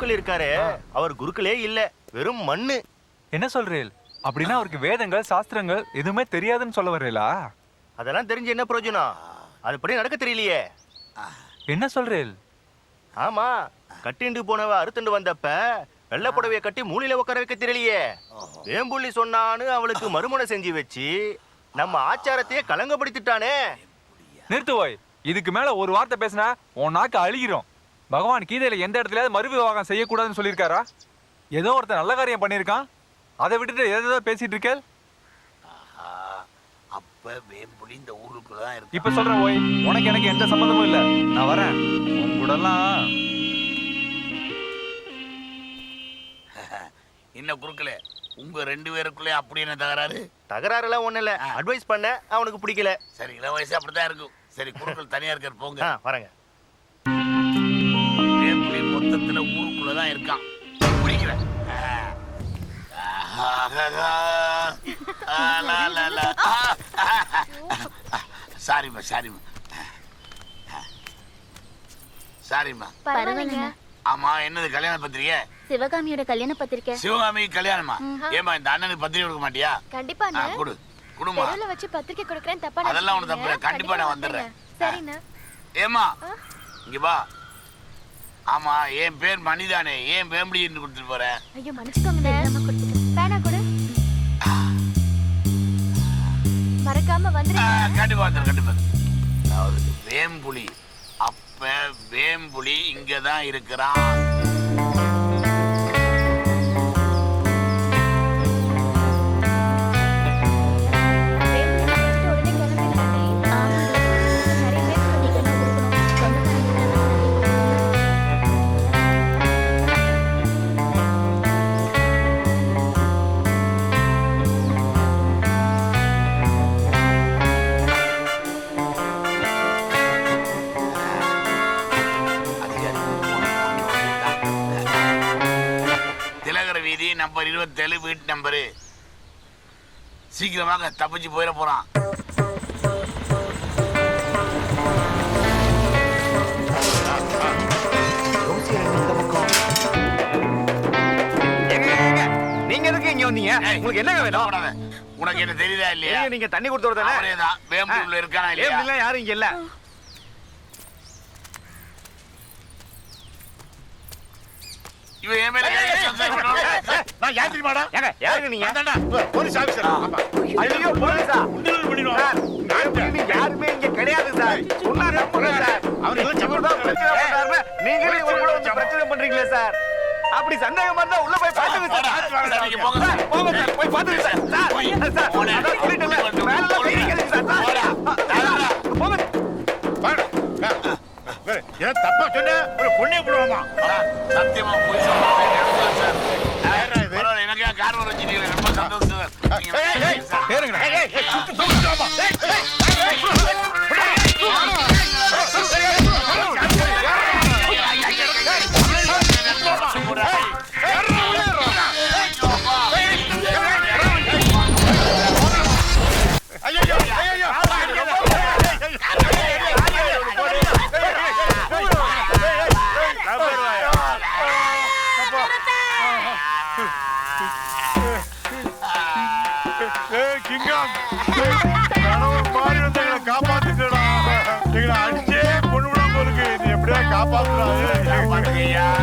குருக்கள் இருக்காரு அவர் குருக்களே இல்ல வெறும் மண்ணு. என்ன சொல்றீல் அப்படின்னா அவருக்கு வேதங்கள் சாஸ்திரங்கள் எதுவுமே தெரியாதுன்னு சொல்ல வரீங்களா அதெல்லாம் தெரிஞ்சு என்ன பிரயோஜனம்? அதுபடி நடக்க தெரியலையே. என்ன சொல்றீல் ஆமா கட்டிண்டு போனவ அறுத்துண்டு வந்தப்ப வெள்ளை புடவைய கட்டி மூலையில உட்கார வைக்க தெரியலையே. வேம்புள்ளி சொன்னான்னு அவளுக்கு மறுமணை செஞ்சு வச்சு நம்ம ஆச்சாரத்தையே கலங்கப்படுத்திட்டானே. நிறுத்து போய். இதுக்கு மேல ஒரு வார்த்தை பேசினா உன் நாக்கு அழுகிறோம் பகவான் கீதையில எந்த இடத்துலயாவது மறு விவாகம் செய்யக்கூடாதுன்னு சொல்லியிருக்காரா? ஏதோ ஒருத்தன் நல்ல காரியம் பண்ணியிருக்கான். அதை விட்டுட்டு ஏதோ பேசிட்டு இருக்கேள். அப்ப வேம்புலி இந்த ஊருக்குள்ள தான் இருக்கு? இப்ப சொல்றேன் ஓய். உனக்கு எனக்கு எந்த சம்மந்தமும் இல்ல. நான் வரேன். உன் கூடலாம். என்ன குறுக்கல? உங்க ரெண்டு பேருக்குள்ளே அப்படி என்ன தகராறு? தகராறுலாம் ஒண்ணு இல்ல. அட்வைஸ் பண்ண அவனுக்கு பிடிக்கல. சரி இள வயசு அப்படித்தான் இருக்கும். சரி குறுக்கள் தனியா இருக்கார் போங்க. வரேங்க. வேம்புலி மொத்தத்துல ஊருக்குள்ள தான் இருக்கான் பிடிக்கிறேன் சாரிம்மா சாரிம்மா. சாரிம்மா. பரவாயில்லைங்க. ஆமா என்னது கல்யாண பத்திரிக்கை? சிவகாமியோட கல்யாண பத்திரிக்கை. சிவகாமி கல்யாணமா? ஏமா இந்த அண்ணனுக்கு பத்திரிக்கை கொடுக்க மாட்டியா? கண்டிப்பா கொடு. குடுமா தெருவுல வச்சு பத்திரிக்கை கொடுக்கறேன் தப்பா அதெல்லாம் நினைச்சுக்காதீங்க. தப்பு. கண்டிப்பா நான். வந்துடுறேன். சரிண்ணா. ஏமா இங்க வா. ஆமா என் பேர் மணிதானே. ஏன் வேம்படின்னு கொடுத்துட்டு போற? ஐயோ மன்னிச்சுக்கோங்க பேனா கொடு. மறக்காம வந்துருங்க. கண்டிப்பா வந்துரு கண்டிப்பா. அதாவது வேம்புலி. அப்ப வேம்புலி இங்கதான் இருக்கிறான். இருபத்தேழு வீட்டு நம்பரு. சீக்கிரமாக தப்பிச்சு போயிட வந்தீங்க? உங்களுக்கு என்னங்க வேணும். உனக்கு என்ன இல்லையா? நீங்க தண்ணி கொடுத்தவர் தானே அவரேதான். வேம்புல இருக்கானா இல்லையா? யாரும் இங்க இல்ல. இவன் என் மேல நான் யார் தெரியுமாடா? ஏங்க யாருங்க நீங்க? அதான்டா, போலீஸ் ஆபீசர். ஐயோ போலீஸா சார், அப்படின்னு யாருமே இங்க கிடையாது சார். சொன்னா நம்புங்க சார். சம்பளம் பிரச்சனை நீங்களே ஒரு கூட வந்து பிரச்சனை பண்றீங்களே சார். அப்படி சந்தேகமா இருந்தா உள்ள போய் பாத்துங்க சார். நீங்க போங்க சார். போங்க சார் போய் பாத்துங்க சார். சார். சார். அதான் சொல்லிட்டேன்ல வேலை எல்லாம் சார். சார் போங்க. வேறு, ஏதோ தப்பா சொன்ன ஒரு பொண்ணே போடுவாமா சத்தியமா போய் சொல்றேன். చుట్టూ Yeah.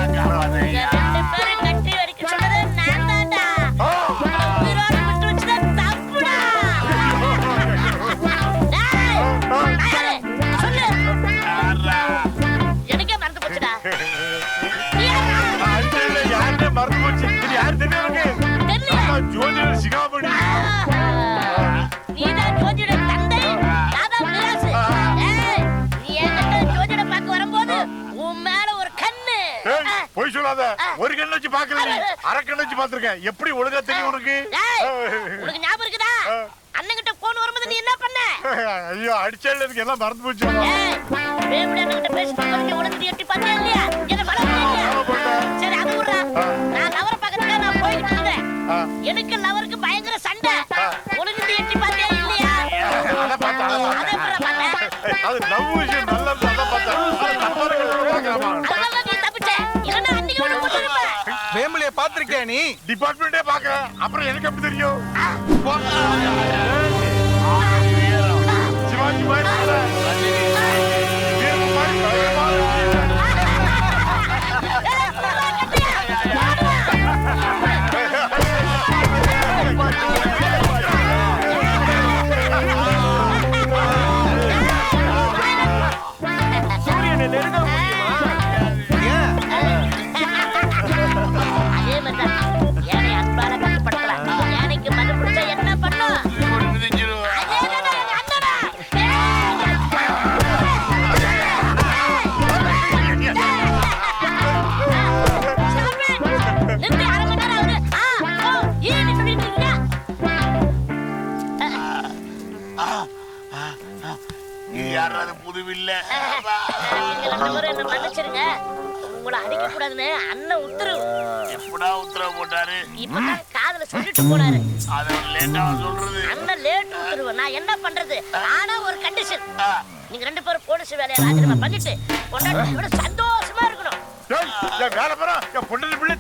சொல்லாத ஒரு கண்ணு வச்சு பாக்கல நீ. அரை கண்ணு வச்சு பாத்திருக்கேன் எப்படி ஒழுங்கா தெரியும் உனக்கு? உனக்கு ஞாபகம் இருக்குதா? ஆ. அண்ணன்கிட்ட போன் வரும்போது நீ என்ன பண்ண? ஐயோ அடிச்சதுல எனக்கு எல்லாம் மறந்து போச்சு. நீ உனக்கு எட்டி பார்த்தியா நீ டிபார்ட்மெண்டே பாக்குறேன் அப்புறம் எனக்கு எப்படி தெரியும்? சிவாஜி மாதிரி என்ன மன்னிச்சிருங்க. உங்களை அடிக்க கூடாதுன்னு அண்ணன் உத்தரவு. எப்படா உத்தரவு போட்டாரு? இப்பதான் காதுல சொல்லிட்டு போனாரு. அதை சொல்றது. அண்ணன் லேட் உத்தரவு. நான் என்ன பண்றது? ஆனா ஒரு கண்டிஷன் நீங்க ரெண்டு பேரும் போலீஸ் வேலையை ராஜினாமா பண்ணிட்டு பொண்டாட்டியோட சந்தோஷமா இருக்கணும். என் பொண்ணு பிள்ளை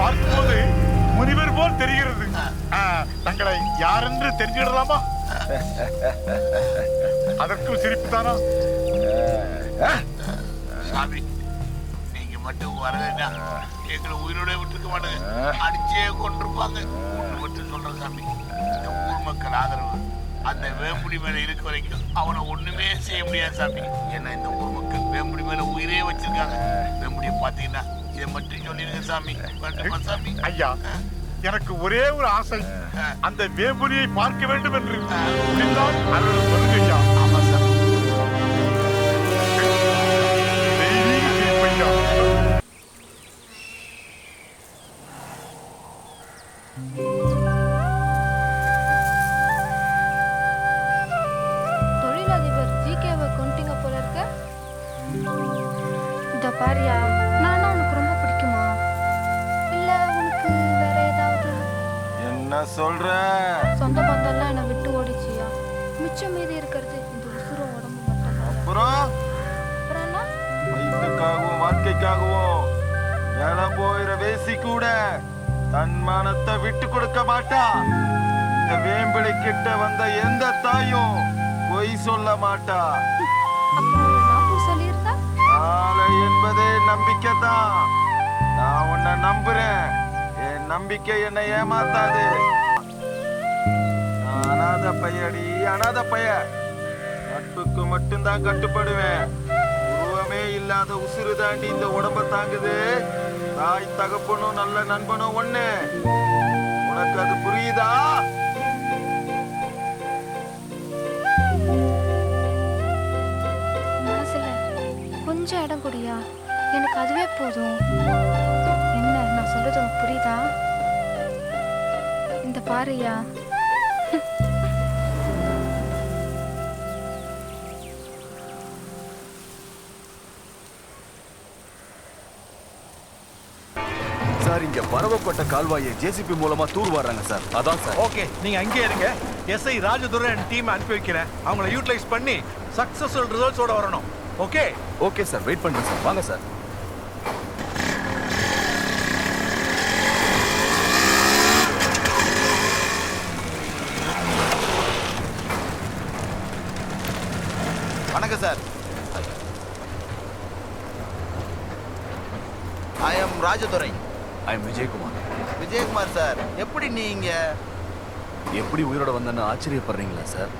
பார்க்கும்போது முனிவர் போல் தெரிகிறது. தங்களை யாரென்று தெரிஞ்சிடலாமா அதற்கும் சிரிப்பு தானா சாமி நீங்க மட்டும் வரலைன்னா எங்களை உயிரோட விட்டுருக்க மாட்டாங்க அடிச்சே கொண்டிருப்பாங்க மட்டும் சொல்றேன் சாமி. இந்த ஊர் மக்கள் ஆதரவு. அந்த வேம்புடி மேல இருக்க வரைக்கும் அவனை ஒண்ணுமே செய்ய முடியாது சாமி. ஏன்னா இந்த ஊர் மக்கள் வேம்புடி மேல உயிரே வச்சிருக்காங்க. வேம்புடியை பாத்தீங்கன்னா இதை மட்டும் சொல்லிருங்க சாமி. சாமி? ஐயா எனக்கு ஒரே ஒரு ஆசை. அந்த வேம்புலியை பார்க்க வேண்டும் என்று. முடிந்தால் அருள் சொல்லுங்க ஐயா. சொல்ற? சொந்த பந்தம்லாம் என்னை விட்டு ஓடிச்சியா? மிச்சம் மீதி இருக்கிறது இந்த உசுர உடம்பு மட்டும் அப்புறம்? அப்புறம் என்ன? வயிற்றுக்காகவும் வாழ்க்கைக்காகவும் வேலை போயிற வேசி கூட தன் மானத்தை விட்டு கொடுக்க மாட்டா. இந்த வேம்பிளை கிட்ட வந்த எந்த தாயும் பொய் சொல்ல மாட்டா. நான் நாளை என்பதே நம்பிக்கை தான் நான் உன்னை நம்புறேன். நம்பிக்கை என்னை ஏமாத்தாது. நான் அனாத பையடி அனாத பைய. நட்புக்கு மட்டும்தான் கட்டுப்படுவேன். உருவமே இல்லாத உசுறு தாண்டி இந்த உடம்ப தாங்குது. தாய் தகப்பனும் நல்ல நண்பனும் ஒண்ணு. உனக்கு அது புரியுதா? கொஞ்சம் இடம் குடியா எனக்கு அதுவே போதும். என்ன நான் சொல்றது புரியுதா? இந்த பாருயா சார் இங்க பரவப்பட்ட கால்வாயை ஜேசிபி மூலமா தூர் வர்றாங்க சார். அதான் சார். ஓகே நீங்க அங்கே இருங்க. எஸ்ஐ ராஜதுரை டீம் அனுப்பி வைக்கிறேன். அவங்கள யூட்டிலைஸ் பண்ணி சக்சஸ்ஃபுல் ரிசல்ட்ஸோட வரணும். Okay okay sir. வெயிட் பண்ணுங்க சார். வாங்க சார். வணக்கம் sir. I am Rajadurai. I am Vijayakumar. Vijayakumar sir. எப்படி நீங்க எப்படி உயிரோட வந்தேன்னு ஆச்சரியப்படுறீங்களா சார்?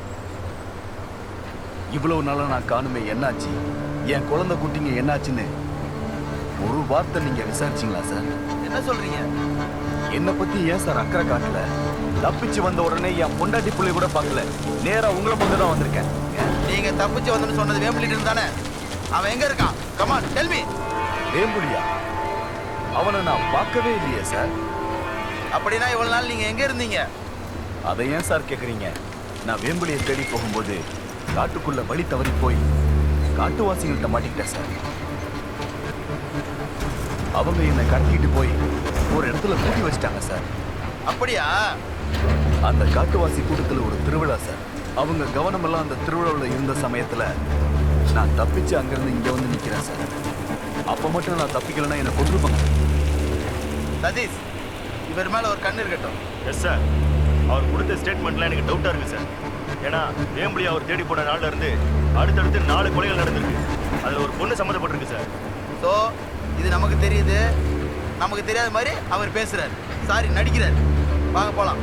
இவ்வளவு நாளா நான் காணுமே என்னாச்சு? என் குழந்தை குட்டிங்க என்னாச்சுன்னு ஒரு வார்த்தை நீங்க விசாரிச்சீங்களா சார்? என்ன சொல்றீங்க? என்னை பத்தி ஏன் சார் அக்கறை காட்டல? தப்பிச்சு வந்த உடனே என் பொண்டாட்டி புள்ளை கூட பார்க்கல. நேரா உங்களை பக்கம் தான் வந்திருக்கேன். நீங்க தப்பிச்சு வந்தேன்னு சொன்னது வேம்பலிட்டு தானே? அவன் எங்க இருக்கான்? கமான் டெல் மீ வேம்புலியா? அவனை நான் பார்க்கவே இல்லையே சார் அப்படின்னா இவ்வளவு நாள் நீங்க எங்க இருந்தீங்க? அதை ஏன் சார் கேக்குறீங்க? நான் வேம்புலியை தேடி போகும்போது காட்டுக்குள்ள வழி தவறி போய் காட்டுவாசிகள்கிட்ட மாட்டிக்கிட்டேன் சார் அவங்க என்னை கடத்திட்டு போய் ஒரு இடத்துல பூட்டி வச்சிட்டாங்க சார் அப்படியா? அந்த காட்டுவாசி கூட்டத்துல ஒரு திருவிழா சார் அவங்க கவனமெல்லாம் அந்த திருவிழாவில் இருந்த சமயத்துல நான் தப்பிச்சு அங்கிருந்து இங்க வந்து நிக்கிறேன் சார். அப்ப மட்டும் நான் தப்பிக்கலைன்னா என்னை கொண்டுருப்பாங்க சதீஷ் இவர் மேல ஒரு கண்ணு இருக்கட்டும் எஸ் சார் அவர் கொடுத்த ஸ்டேட்மெண்ட்லாம் எனக்கு டவுட்டா இருக்கு சார் ஏன்னா வேம்புலி அவர் தேடி போன நாள்ல இருந்து அடுத்தடுத்து நாலு கொலைகள் நடந்திருக்கு. அதுல ஒரு பொண்ணு சம்மந்தப்பட்டிருக்கு சார் ஸோ இது நமக்கு தெரியுது. நமக்கு தெரியாத மாதிரி அவர் பேசுறாரு. சாரி நடிக்கிறார். வாங்க போலாம்.